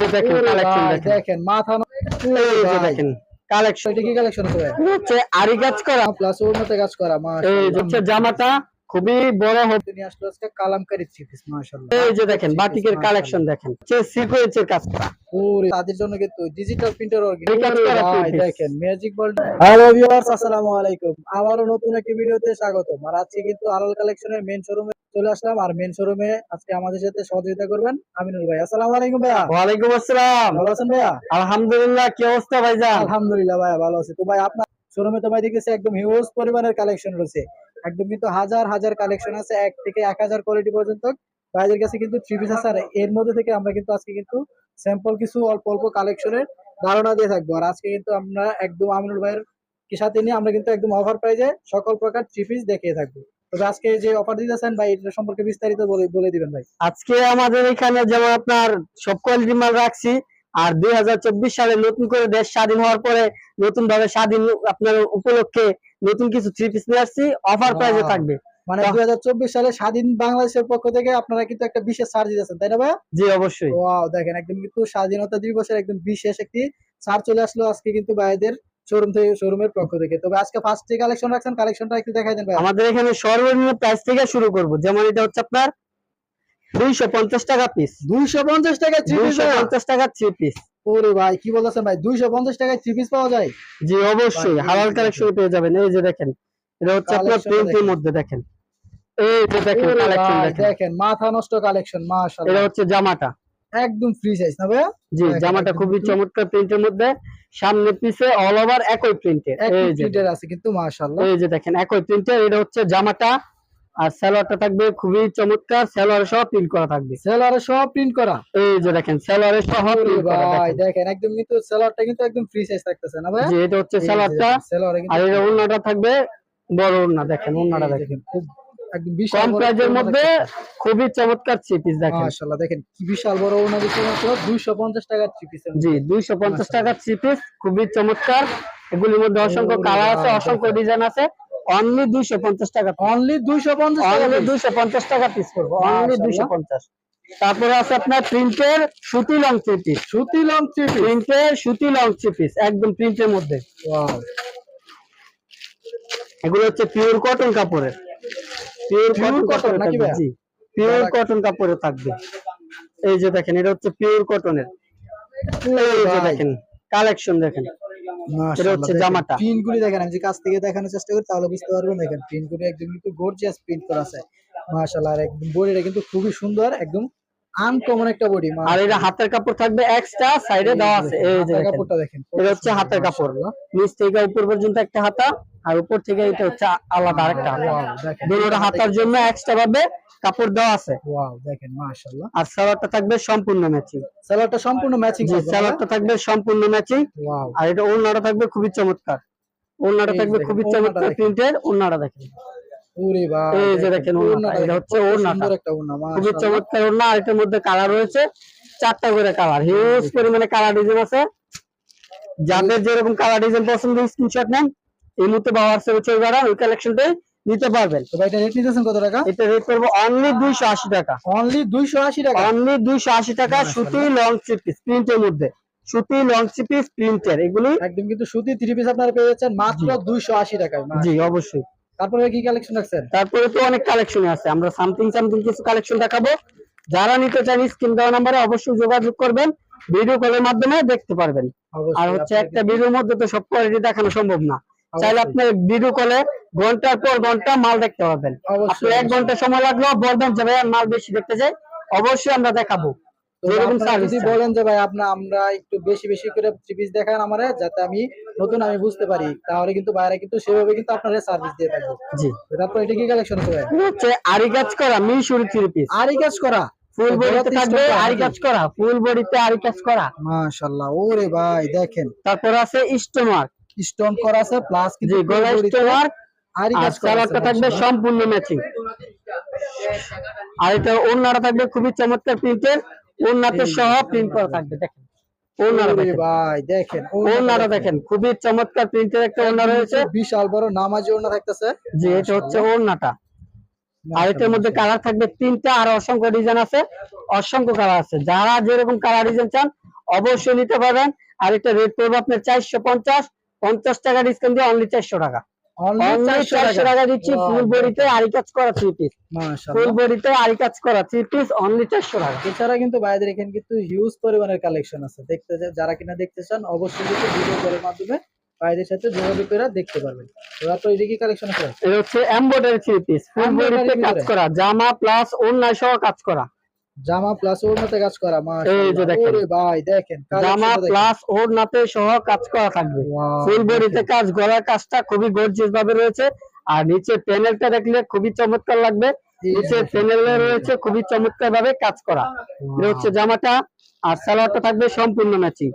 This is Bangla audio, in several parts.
যে দেখেন কালেকশন দেখেন। দেখেন মাথা এই যে দেখেন। কালেকশন এটা কি কালেকশন আছে হচ্ছে আরি কাজ করা। প্লাস ওর মধ্যে কাজ করা এই হচ্ছে জামাটা খুবই বড় হবে নিয়ে আসলো আজকে কালামকারী থ্রি পিস মাশাআল্লাহ। এই যে দেখেন বাটিকের কালেকশন দেখেন। সিকোয়েন্সের কাজ করা। ওরে তাদের জন্য কিন্তু ডিজিটাল প্রিন্টার এই কাজ করা ভাই two piece। দেখেন ম্যাজিক বল হ্যালো ভিউয়ার্স আসসালামু আলাইকুম। আবারও নতুন একটি ভিডিওতে স্বাগতম। আর আজকে কিন্তু আলাল কালেকশনের মেন শোরুমে চলে আসলাম আর মেন শোরুমে আজকে আমাদের সাথে সহযোগিতা করবেন আমিনুল ভাই। আসসালামু আলাইকুম ভাইয়া। ওয়ালাইকুম আসসালাম। ভালো আছেন ভাইয়া? আলহামদুলিল্লাহ কি অবস্থা ভাইজান? আলহামদুলিল্লাহ ভাইয়া ভালো আছি। তো ভাই আপনার শোরুমে তো ভাই দেখেছি একদম হিউজ পরিমাণের কালেকশন রয়েছে। একদম কিন্তু হাজার হাজার কালেকশন আছে এক থেকে এক হাজার কোয়ালিটি পর্যন্ত। ভাইদের কাছে কিন্তু থ্রি পিস আছে আর এর মধ্যে থেকে আমরা কিন্তু আজকে কিন্তু স্যাম্পল কিছু অল্প অল্প কালেকশনের ধারণা দিয়ে থাকব। আর আজকে কিন্তু আমরা একদম আমিনুল ভাইয়ের কি সাথে নিয়ে আমরা কিন্তু একদম অফার প্রাইজে সকল প্রকার থ্রি পিস দেখিয়ে থাকব। তবে আজকে যে অফার দিতেছেন ভাই এটা সম্পর্কে বিস্তারিত বলে বলে দিবেন ভাই। আজকে আমাদের এখানে যেমন আপনার সব কোয়ালিটি মাল রাখছি আর দুই সালে নতুন করে দেশ স্বাধীন হওয়ার পরে নতুন ভাবে স্বাধীন আপনার উপলক্ষে নতুন কিছু থ্রি পিস নিয়ে আসছি অফার Wow. থাকবে। মানে দুই হাজার চব্বিশ সালে স্বাধীন বাংলাদেশের পক্ষ থেকে আপনারা কিন্তু একটা বিশেষ ছাড় দিতেছেন তাই না ভাই জি অবশ্যই। ওয়াও দেখেন একদম কিন্তু স্বাধীনতা দিবসের একদম বিশেষ একটি ছাড় চলে আসলো আজকে কিন্তু ভাইদের শোরুম থেকে শোরুমের পক্ষ থেকে। তবে আজকে ফার্স্ট যে কালেকশন রাখছেন কালেকশনটা একটু দেখাই দেন ভাই। আমাদের এখানে সর্বনিম্ন প্রাইস থেকে শুরু করব। যেমন এটা হচ্ছে আপনার দুইশো পঞ্চাশ টাকা পিস দুইশো পঞ্চাশ টাকায় থ্রি পিস পঞ্চাশ টাকা থ্রি পিস ওরে ভাই কি বলতেছেন ভাই? দুইশো পঞ্চাশ টাকায় থ্রি পিস পাওয়া যায়? জি অবশ্যই। হালাল কালেকশন পেয়ে যাবেন। এই যে দেখেন এটা হচ্ছে আপনার প্রিন্টের মধ্যে দেখেন। এই যে দেখেন কালেকশন দেখেন। মাথা নষ্ট কালেকশন এটা হচ্ছে জামাটা। একদম ফ্রি সাইজ না ভাইয়া? জি জামাটা খুবই চমৎকার প্রিন্টের মধ্যে। সামনে পিছে অল ওভার একই প্রিন্টের এই যে প্রিন্টের আছে কিন্তু মাশাআল্লাহ। এই যে দেখেন একই প্রিন্টের এটা হচ্ছে জামাটা। আর সালোয়ারটা থাকবে খুবই চমৎকার সালোয়ার সহ প্রিন্ট করা থাকবে। সেলারে সব প্রিন্ট করা? এই যে দেখেন সালোয়ারে সহ প্রিন্ট করা ভাই দেখেন। একদম কিন্তু সালোয়ারটা কিন্তু একদম ফ্রি সাইজ থাকতেছে না ভাই জি এটা হচ্ছে সালোয়ারটা। আর এটা ওড়নাটা থাকবে বড় ওড়না দেখেন ওড়নাটা দেখেন খুব কম প্রাইজের মধ্যে খুবই চমৎকার থ্রি পিস দেখেন। মাশাআল্লাহ দেখেন কি বিশাল বড় ওনা দিচ্ছে মাত্র 250 টাকার থ্রি পিস জি দুইশো পঞ্চাশ টাকা থ্রি পিস খুবই চমৎকার। এগুলির মধ্যে অসংখ্য কালার আছে অসংখ্য ডিজাইন আছে। অনলি দুইশো পঞ্চাশ টাকা অনলি 250 টাকা অনলি টাকা পিস করব। অনলি মাশাআল্লাহ। দুইশো পঞ্চাশ। তারপরে আছে আপনার প্রিন্টের সুতি লং থ্রি পিস সুতি লং থ্রি পিস প্রিন্টের সুতি লং থ্রি পিস একদম প্রিন্টের মধ্যে। এগুলো হচ্ছে পিওর কটন কাপড়ের। পিওর কটন নাকি জি। পিওর কটন কাপড়ে থাকবে। এই যে দেখেন এটা হচ্ছে পিওর কটনের এই যে দেখেন কালেকশন দেখেন। এটা হচ্ছে জামাটা। প্রিন্ট দেখেন আমি যে কাছ থেকে দেখানোর চেষ্টা করি তাহলে বুঝতে পারবেন দেখেন প্রিন্ট একদম কিন্তু গর্জিয়াস প্রিন্ট করা আছে। মাশাআল্লাহ আর একদম বডিটা কিন্তু খুবই সুন্দর একদম আনকমন একটা বডি আর এটা হাতের কাপড় থাকবে এক্সট্রা সাইডে দেওয়া আছে এই যে দেখেন। কাপড়টা দেখেন এটা হচ্ছে হাতের কাপড়। নিচ থেকে উপর পর্যন্ত একটা হাতা আর উপর থেকে এটা হচ্ছে আলাদা আরেকটা দুটোটা হাতার জন্য এক্সট্রা ভাবে কাপড় দেওয়া আছে। ওয়াও দেখেন মাশাআল্লাহ। আর সালোয়ারটা থাকবে সম্পূর্ণ ম্যাচিং সালোয়ারটা সম্পূর্ণ ম্যাচিং জি সালোয়ারটা থাকবে সম্পূর্ণ ম্যাচিং ওয়াও আর এটা ওড়নাটা থাকবে খুবই চমৎকার। ওড়নাটা থাকবে খুবই চমৎকার। প্রিন্টের ওড়নাটা দেখেন। ওরে ভাই এই যে দেখেন ওড়নাটা, এটা হচ্ছে। সুন্দর একটা ওড়না খুবই চমৎকার ওড়না আর এটার মধ্যে কালার রয়েছে চারটা করে কালার হিউজ পরিমাণে কালার ডিজাইন আছে। যাদের যেরকম কালার ডিজাইন পছন্দ স্ক্রিনশট নেন। এই মুহূর্তে বা হোয়াটসঅ্যাপে চলে যারা ওই কালেকশনটাই নিতে পারবেন। তো ভাই এটা রেট নিতেছেন কত টাকা? এটা রেট করব অনলি দুইশো আশি টাকা। অনলি 280 টাকা? অনলি দুইশো আশি টাকা সুতি লং চিপিস প্রিন্টের মধ্যে। সুতি লং চিপিস প্রিন্টের এগুলি একদম কিন্তু সুতি থ্রি পিস আপনারা পেয়ে যাচ্ছেন মাত্র 280 টাকায়। মা- জি অবশ্যই। তারপরে কি কালেকশন রাখছেন? তারপরে তো অনেক কালেকশন আছে। আমরা সামথিং সামথিং কিছু কালেকশন দেখাবো। যারা নিতে চান স্ক্রিন দেওয়া নাম্বারে অবশ্যই যোগাযোগ করবেন। ভিডিও কলের মাধ্যমে দেখতে পারবেন। আর হচ্ছে একটা ভিডিওর মধ্যে তো সব কোয়ালিটি দেখানো সম্ভব না। চাইলে। আপনি ভিডিও কলে ঘণ্টার পর ঘণ্টা মাল দেখতে পাবেন। আপনি এক ঘণ্টা সময় লাগল বলবেন যে ভাই মাল বেশি দেখতে চাই অবশ্যই আমরা দেখাবো। আপনারা যদি বলেন যে ভাই আপনি আমরা একটু বেশি বেশি করে থ্রি দেখান আমারে যাতে আমি নতুন আমি বুঝতে পারি। তাহলে কিন্তু বাইরে কিন্তু সেভাবে কিন্তু আপনারা সার্ভিস দিয়ে থাকব। জি। তারপর এটা কি কালেকশন হচ্ছে আরি কাজ করা মিশুরি কাজ করা? ফুল বডিতে থাকবে আরি কাজ করা ফুল বডিতে আরি কাজ করা। মাশাআল্লাহ ওরে ভাই দেখেন। তারপর আছে স্টোমার্ক স্টোন করা আছে প্লাস জি গলা আরই আর সালোয়ারটা থাকবে সম্পূর্ণ ম্যাচিং আর এটা ওড়নাটা থাকবে খুবই চমৎকার প্রিন্টের ওড়নাতে সহ প্রিন্ট করা থাকবে দেখেন। ভাই দেখেন ওড়নাটা দেখেন। খুবই চমৎকার প্রিন্টের একটা ওড়না রয়েছে। বিশাল বড় নামাজি ওড়না থাকতেছে। যে এটা হচ্ছে ওড়নাটা। আর এটার মধ্যে কালার থাকবে তিনটা আর অসংখ্য ডিজাইন আছে। অসংখ্য কালার আছে। যারা যেরকম কালার ডিজাইন চান অবশ্যই নিতে পারবেন। আর এটা রেট পড়বে আপনার চারশো পঞ্চাশ। পঞ্চাশ টাকা ডিসকাউন্ট দিয়ে অনলি চারশো টাকা। অনলি অনলি চারশো চারশো টাকা? দিচ্ছি ফুল বডিতে আরি কাজ করা থ্রি পিস ফুল বডিতে আরি কাজ করা থ্রি পিস অনলি চারশো টাকা। এছাড়া কিন্তু এখানে কিন্তু হিউজ পরিমাণের কালেকশন আছে। দেখতে যারা কিনা দেখতে চান অবশ্যই কিন্তু ভিডিও কলের মাধ্যমে ভাইদের সাথে যোগাযোগ করে দেখতে পারবেন। এবার তো এদিকে কালেকশন আছে। এটা হচ্ছে এমব্রয়ডারি থ্রি পিস ফুল বডিতে কাজ করা? জামা প্লাস অন্যায় সহ কাজ করা। জামা প্লাস ওর মধ্যে কাজ করা এই যে মাশাআল্লাহ দেখেন। ওরে ভাই দেখেন জামা। প্লাস ওড়নাতে সহ কাজ করা থাকবে। ফুল বডিতে কাজ গলার কাজটা খুবই গর্জিয়াস ভাবে রয়েছে। আর নিচে প্যানেলটা দেখলে খুবই চমৎকার লাগবে। নিচে প্যানেলে রয়েছে খুবই চমৎকার ভাবে কাজ করা। এটা হচ্ছে জামাটা আর সালোয়ারটা থাকবে সম্পূর্ণ ম্যাচিং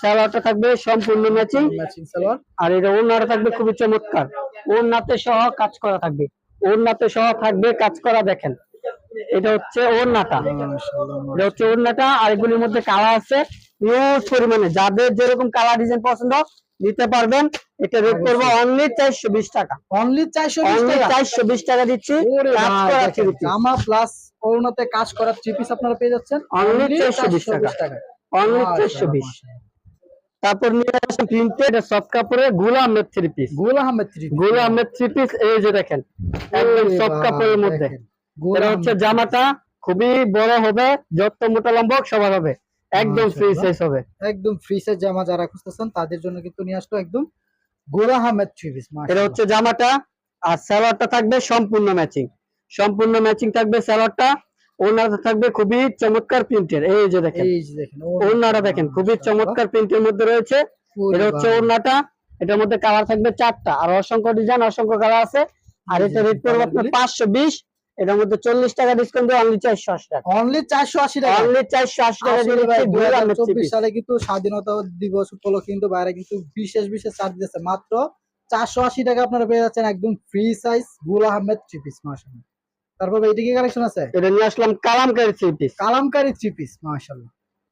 সালোয়ারটা থাকবে সম্পূর্ণ ম্যাচিং ম্যাচিং সালোয়ার। আর এটা ওড়নাটা থাকবে খুবই চমৎকার। ওড়নাতে সহ কাজ করা থাকবে। ওড়নাতে সহ থাকবে কাজ করা দেখেন। এটা হচ্ছে ওড়নাটা। মাশাআল্লাহ এটা হচ্ছে ওড়নাটা আর এগুলির মধ্যে কালার আছে। হিউজ পরিমাণে। যাদের যেরকম কালার ডিজাইন পছন্দ নিতে পারবেন। এটা রেট করব অনলি চারশো বিশ টাকা। অনলি চারশো অনলি চারশো বিশ টাকা দিচ্ছি। জামা প্লাস ওড়নাতে কাজ করা থ্রি পিস আপনারা পেয়ে যাচ্ছেন। Only only 420 টাকা। 420 অনলি চারশো বিশ। তারপর নিয়ে আসেন প্রিন্টেড সফট কাপড়েরগুলা আহমেদ থ্রি পিস গোল আহমেদ থ্রি গুলা আহমেদ থ্রি পিস এই যে দেখেন একদম সফট কাপড়ের মধ্যে। এটা হচ্ছে জামাটা খুবই বড় হবে যত মোটা লম্বা সবার হবে। একদম ফ্রি সাইজ হবে। একদম ফ্রি সাইজ জামা যারা খুঁজতেছেন তাদের জন্য কিন্তু নিয়ে আসলো একদম গোল আহমেদ থ্রি পিস এটা হচ্ছে জামাটা আর সালোয়ারটা থাকবে সম্পূর্ণ ম্যাচিং সম্পূর্ণ ম্যাচিং থাকবে সালোয়ারটা ওনাটা থাকবে খুবই চমৎকার প্রিন্টের। এই যে দেখেন এই যে দেখেন দেখেন খুবই চমৎকার প্রিন্টের মধ্যে রয়েছে। এটা হচ্ছে ওড়নাটা এটার মধ্যে কালার থাকবে চারটা আর অসংখ্য ডিজাইন অসংখ্য কালার আছে। আর এটা রেট পড়বে আপনার পাঁচশো বিশ এটার মধ্যে চল্লিশ টাকা ডিসকাউন্ট দিয়ে অনলি চারশো আশি টাকা। অনলি চারশো আশি টাকা? অনলি চারশো আশি টাকা আসলে ভাই দুই চব্বিশ সালে কিন্তু স্বাধীনতা দিবস উপলক্ষে কিন্তু বাইরে কিন্তু বিশেষ বিশেষ ছাড় দিতেছে মাত্র চারশো আশি টাকা আপনারা পেয়ে যাচ্ছেন একদম ফ্রি সাইজ গুল আহমেদ থ্রি পিস মাসাল্লাহ তারপর ভাই এদিকে কালেকশন আছে? এটা নিয়ে আসলাম Kalamkari three piece Kalamkari three piece মাশাল্লাহ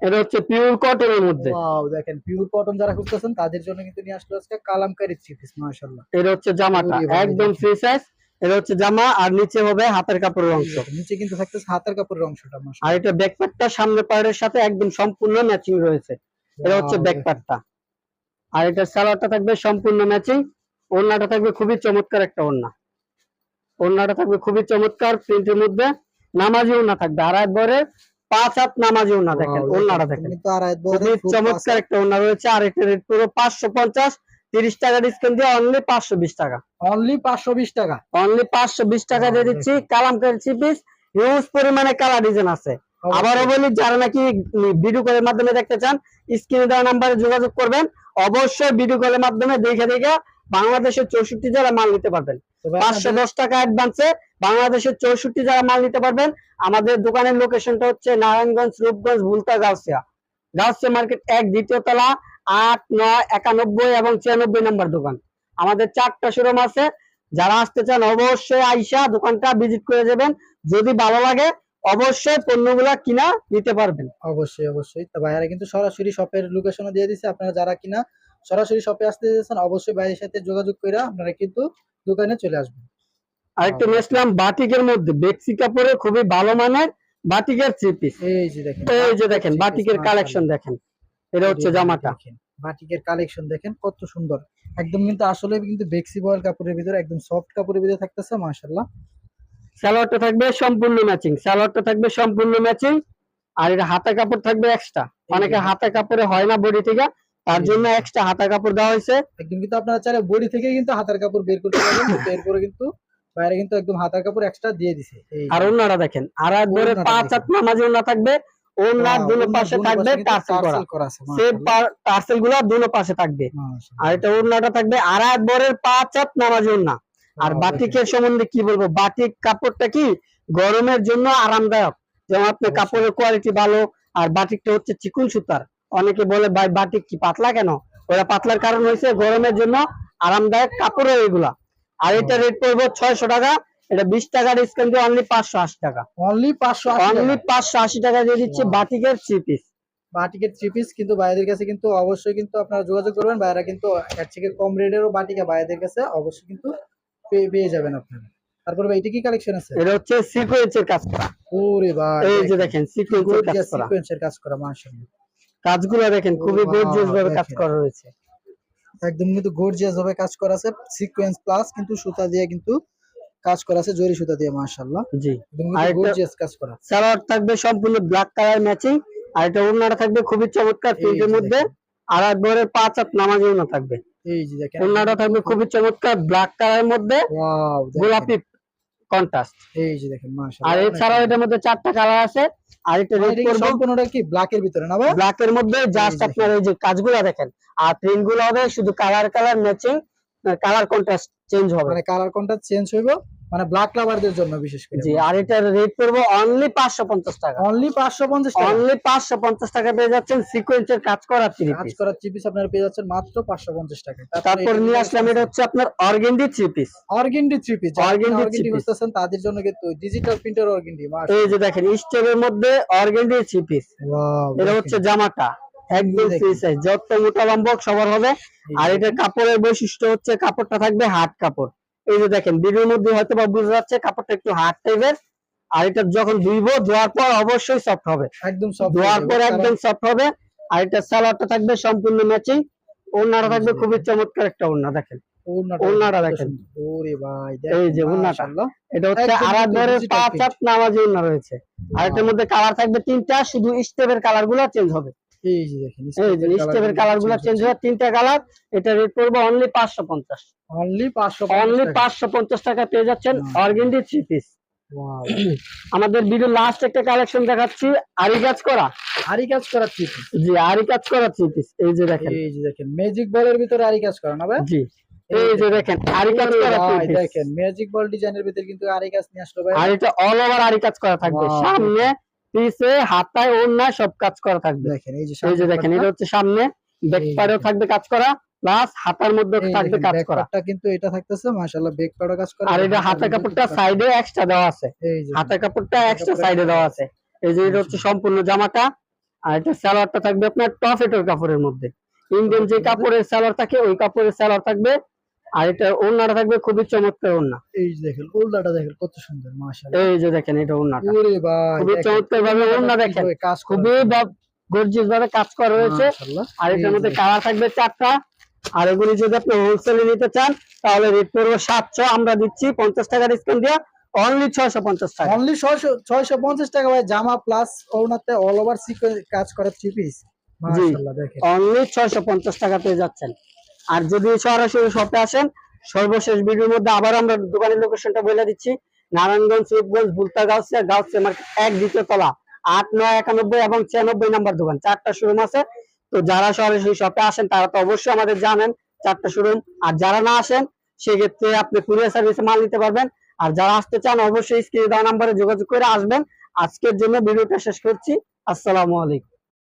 এটা হচ্ছে পিওর কটনের মধ্যে। ওয়াও দেখেন পিওর কটন যারা খুঁজতেছেন তাদের জন্য কিন্তু নিয়ে আসলো আজকে কালামকারি থ্রি পিস মাশাল্লাহ এটা হচ্ছে জামাটা একদম ফ্রি সাইজ এটা হচ্ছে জামা আর নিচে হবে হাতের কাপড়ের অংশ। নিচে কিন্তু থাকতেছে হাতের কাপড়ের অংশটা আর এটা ব্যাকপ্যাকটা সামনে পায়ের সাথে একদম সম্পূর্ণ ম্যাচিং রয়েছে। এটা হচ্ছে ব্যাকপ্যাকটা আর এটা সালোয়ারটা থাকবে সম্পূর্ণ ম্যাচিং ওড়নাটা থাকবে খুবই চমৎকার একটা ওড়না। ওড়নাটা থাকবে খুবই চমৎকার প্রিন্টের মধ্যে নামাজি ওড়না থাকবে। আর একবারে পাঁচ হাত নামাজি ওড়না দেখেন ওড়নাটা দেখেন চমৎকার একটা ওড়না রয়েছে। আর এটা রেট পুরো পাঁচশো পঞ্চাশ তিরিশ টাকা ডিসকাউন্ট দিয়ে অনলি পাঁচশো বিশ টাকা। অনলি পাঁচশো বিশ টাকা। অনলি পাঁচশো বিশ টাকা দিয়ে দিচ্ছি। কালামকারি থ্রি পিস হিউজ পরিমাণে কালার ডিজাইন আছে। আবারও বলি যারা নাকি ভিডিও কলের মাধ্যমে দেখতে চান স্ক্রিনে দেওয়া নাম্বারে যোগাযোগ করবেন। অবশ্যই ভিডিও কলের মাধ্যমে দেখে দেখে বাংলাদেশের চৌষট্টি জেলা মাল নিতে পারবেন। পাঁচশো দশ টাকা অ্যাডভান্সে বাংলাদেশের চৌষট্টি জেলা মাল নিতে পারবেন। আমাদের দোকানের লোকেশনটা হচ্ছে নারায়ণগঞ্জ রূপগঞ্জ ভুলতা গাউসিয়া। গাউসিয়া মার্কেট এক দ্বিতীয় তলা আট নয় একানব্বই এবং ছিয়ানব্বই নম্বর দোকান। আমাদের চারটা শোরুম আছে। যারা আসতে চান অবশ্যই আইসা দোকানটা ভিজিট করে যাবেন যদি ভালো লাগে অবশ্যই পণ্যগুলা কিনা নিতে পারবেন। অবশ্যই অবশ্যই। তো ভাইয়ারা কিন্তু সরাসরি শপের লোকেশনও দিয়ে দিছে। আপনারা যারা কিনা সরাসরি শপে আসতে চাইছেন অবশ্যই ভাইয়ের সাথে যোগাযোগ করে আপনারা কিন্তু দোকানে চলে আসবেন। আরেকটা নিয়ে আসলাম বাটিকের মধ্যে। বেক্সি কাপড়ে খুবই ভালো মানের বাটিকের থ্রি পিস এই যে দেখেন এই যে দেখেন বাটিকের কালেকশন দেখেন। এটা হচ্ছে জামাটা। বাটিকের কালেকশন দেখেন কত সুন্দর। একদম কিন্তু আসলে কিন্তু বেক্সি বয়েল কাপড়ের ভিতরে একদম সফট কাপড়ের ভিতরে থাকতেছে মাশাআল্লাহ। সালোয়ারটা থাকবে সম্পূর্ণ ম্যাচিং সালোয়ারটা থাকবে সম্পূর্ণ ম্যাচিং আর এটা হাতা কাপড় থাকবে এক্সট্রা অনেকে হাতা কাপড়ে হয় না বডি থেকে তার জন্য এক্সট্রা হাতা কাপড় দেওয়া হয়েছে। একদম কিন্তু আপনারা চাইলে বডি থেকে কিন্তু হাতার কাপড় বের করতে পারবেন কিন্তু এরপরে কিন্তু বাইরে কিন্তু একদম হাতার কাপড় এক্সট্রা দিয়ে দিছে। আর ওনারা দেখেন আর ওড়নাটা পাঁচ। হাত নামাজি ওনা থাকবে ওনার Wow, দুনো ওড়নার পাশে দুনো থাকবে কিন্তু টার্সেল করা। টার্সেল করা আছে সেম মাশাআল্লাহ, টার্সেলগুলা দুনো পাশে থাকবে। আর এটা ওড়নাটা থাকবে আর একবারের পাঁচ হাত নামাজি ওনা আর বাটিকের সম্বন্ধে কি বলব? বাটিক কাপড়টা কি গরমের জন্য আরামদায়ক। যেমন আপনার কাপড়ের কোয়ালিটি ভালো আর বাটিকটা হচ্ছে চিকুন সুতার। অনেকে বলে ভাই বাটিক কি পাতলা কেন? ওরা পাতলার কারণ হয়েছে গরমের জন্য আরামদায়ক কাপড়ের এগুলা। আর এটা রেট পড়বে ছয়শো টাকা। এটা বিশ টাকা ডিসকাউন্ট দিয়ে অনলি পাঁচশো আশি টাকা। অনলি পাঁচশো অনলি পাঁচশো আশি টাকা দিয়ে দিচ্ছি. বাটিকের থ্রি পিস বাটিকের থ্রি পিস কিন্তু ভাইদের কাছে কিন্তু অবশ্যই কিন্তু আপনারা যোগাযোগ করবেন। ভাইরা কিন্তু এর থেকে কম রেটেরও বাটিকা ভাইদের কাছে অবশ্যই কিন্তু পেয়ে যাবেন আপনারা। তারপরে ভাই এটা কি কালেকশন আছে? এটা হচ্ছে সিকোয়েন্সের কাজ করা। ওরে ভাই এই যে দেখেন। সিকোয়েন্সের কাজ করা। সিকোয়েন্সের কাজ করা মাশাআল্লাহ। কাজগুলো দেখেন খুবই গর্জিয়াস ভাবে কাজ করা রয়েছে। একদম কিন্তু গর্জিয়াস ভাবে কাজ করা আছে সিকোয়েন্স প্লাস কিন্তু সুতা দিয়ে কিন্তু কাজ করা আছে জরি সুতা দিয়ে মাশাআল্লাহ। জি। আর একটা- গর্জিয়াস কাজ করা। সালোয়ার থাকবে সম্পূর্ণ ব্ল্যাক কালার ম্যাচিং আর এটা ওড়নাটা থাকবে খুবই চমৎকার প্রিন্টের মধ্যে। আর একবারে পাঁচ হাত নামাজি ওড়না থাকবে। এই যে দেখেন। ওড়নাটা থাকবে খুবই চমৎকার ব্ল্যাক কালারের মধ্যে। ওয়াও গোলাপি কন্ট্রাস্ট এই যে দেখেন মাশাআল্লাহ। আর এছাড়াও এটার মধ্যে চারটা কালার আছে। আর এটা রেড করব। সম্পূর্ণটা কি ব্ল্যাকের ভিতরে না ভাই ব্ল্যাক এর মধ্যে জাস্ট। আপনার এই যে কাজগুলো দেখেন। আর প্রিন্টগুলো হবে শুধু colour colour matching colour contrast change হবে। মানে কালার কোনটা চেঞ্জ হইব। মানে ব্ল্যাক লাভারদের জন্য বিশেষ করে জি আর এটার রেট পড়ব অনলি পাঁচশো পঞ্চাশ টাকা। অনলি 550 টাকা। অনলি পাঁচশো পঞ্চাশ টাকা পেয়ে যাচ্ছেন সিকোয়েন্সের কাজ করা থ্রি কাজ করা থ্রি পিস আপনারা পেয়ে যাচ্ছেন মাত্র 550 টাকা। তারপর নিয়ে আসলাম এটা হচ্ছে আপনার organdy three piece organdy three piece organdy three piece। বুঝতেছেন তাদের জন্য কিন্তু ডিজিটাল প্রিন্টার অর্গেন্ডি এই যে দেখেন স্টেপের মধ্যে অর্গেন্ডি থ্রি পিস ওয়াও এটা হচ্ছে জামাটা একদম। ফ্রি সাইজ যত মোটা লম্বা সবার হবে। আর এটা কাপড়ের বৈশিষ্ট্য হচ্ছে কাপড়টা থাকবে হার্ড কাপড়। এই যে দেখেন ভিডিওর মধ্যে হয়তো বা বোঝা যাচ্ছে কাপড়টা একটু হার্ড টাইপের আর এটা যখন ধুইবো ধোয়ার পর অবশ্যই সফট হবে। একদম সব ধোয়ার পর একদম সফট হবে। আর এটা সালোয়ারটা থাকবে সম্পূর্ণ ম্যাচিং ওড়নাটা থাকবে খুবই চমৎকার একটা ওড়না দেখেন। ওড়নাটা দেখেন। ওরে ভাই এই যে ওড়নাটা। এটা হচ্ছে ধরে পাঁচ। হাত নামাজি ওড়না রয়েছে। আর এটার মধ্যে কালার থাকবে তিনটা শুধু স্টেপের কালারগুলো চেঞ্জ হবে। এই যে দেখেন এই যে স্টেপের কালারগুলো চেঞ্জ হবে তিনটা কালার এটা রেট পড়বে অনলি পাঁচশো পঞ্চাশ। অনলি 550 অনলি টাকা। পাঁচশো পঞ্চাশ টাকা পেয়ে যাচ্ছেন অর্গেন্ডি থ্রি পিস আমাদের ভিডিও লাস্ট একটা কালেকশন দেখাচ্ছি আরি কাজ করা। আরি কাজ করা থ্রি পিস জি আরি কাজ করা থ্রি পিস এই যে দেখেন। এই যে দেখেন ম্যাজিক বলের ভিতরে আরি কাজ করা না ভাই? জি। এই যে দেখেন আরি কাজ করা দেখেন ম্যাজিক বল ডিজাইনের ভিতরে কিন্তু আরি কাজ নিয়ে আসলো ভাই। আর এটা অল ওভার আরি কাজ করা থাকবে। সামনে পিছে হাতায় ওড়নায় সব কাজ করা থাকবে। দেখেন এই যে এই যে দেখেন এটা হচ্ছে সামনে। ব্যাক পাড়েও থাকবে কাজ করা প্লাস হাতার মধ্যে থাকবে কাজ করা। কিন্তু এটা থাকতেছে মাশাআল্লাহ ব্যাক পাড়ও কাজ করা আর এটা হাতের কাপড়টা সাইডে এক্সট্রা দেওয়া আছে। হাতের কাপড়টা এক্সট্রা সাইডে দেওয়া আছে। এই যে এটা হচ্ছে সম্পূর্ণ জামাটা। আর এটা সালোয়ারটা থাকবে আপনার টফেটোর কাপড়ের মধ্যে। ইন্ডিয়ান যে কাপড়ের সালোয়ার থাকে ওই কাপড়ের সালোয়ার থাকবে। আর এটা ওড়নাটা থাকবে খুবই চমৎকার ওড়না। এই যে দেখেন ওলদাটা দেখেন কত সুন্দর মাশাআল্লাহ। এই যে দেখেন এটা ওড়নাটা। ওরে ভাই খুবই চমৎকার ভাবে ওড়না দেখেন। কাজ খুবই গর্জিয়াস ভাবে কাজ করা মাশাআল্লাহ। আর এটার মধ্যে কালার থাকবে চারটা। আর এগুলি যদি আপনি হোলসেলে নিতে চান তাহলে রেট পড়বে সাতশো। আমরা দিচ্ছি পঞ্চাশ টাকা ডিসকাউন্ট দিয়ে। অনলি ছয়শো পঞ্চাশ টাকা। অনলি 600 650 টাকা ভাই জামা প্লাস ওড়নাতে অল ওভার সিকোয়েন্স কাজ করা থ্রি পিস মাশাআল্লাহ দেখেন। অনলি ছয়শো পঞ্চাশ টাকা পেয়ে যাচ্ছেন। আর যদি সরাসরি শপে আসেন, সর্বশেষ ভিডিওর মধ্যে আবার আমরা দোকানের লোকেশনটা বলে দিচ্ছি। নারায়ণগঞ্জ রূপগঞ্জ বুলতা গাউসিয়া গাউসিয়া মার্কেট এক দ্বিতীয় তলা, আট, নয়, একানব্বই এবং ছিয়ানব্বই নাম্বার দোকান, চারটা শোরুম আছে। তো যারা সরাসরি শপে আসেন, তারা তো অবশ্যই আমাদের জানেন চারটা শোরুম আর যারা না আসেন, সেক্ষেত্রে আপনি কুরিয়ার সার্ভিসে মাল নিতে পারবেন। আর যারা আসতে চান, অবশ্যই স্ক্রিনে দেওয়া নাম্বারে যোগাযোগ করে আসবেন। আজকের জন্য ভিডিওটা শেষ করছি। আসসালামু আলাইকুম।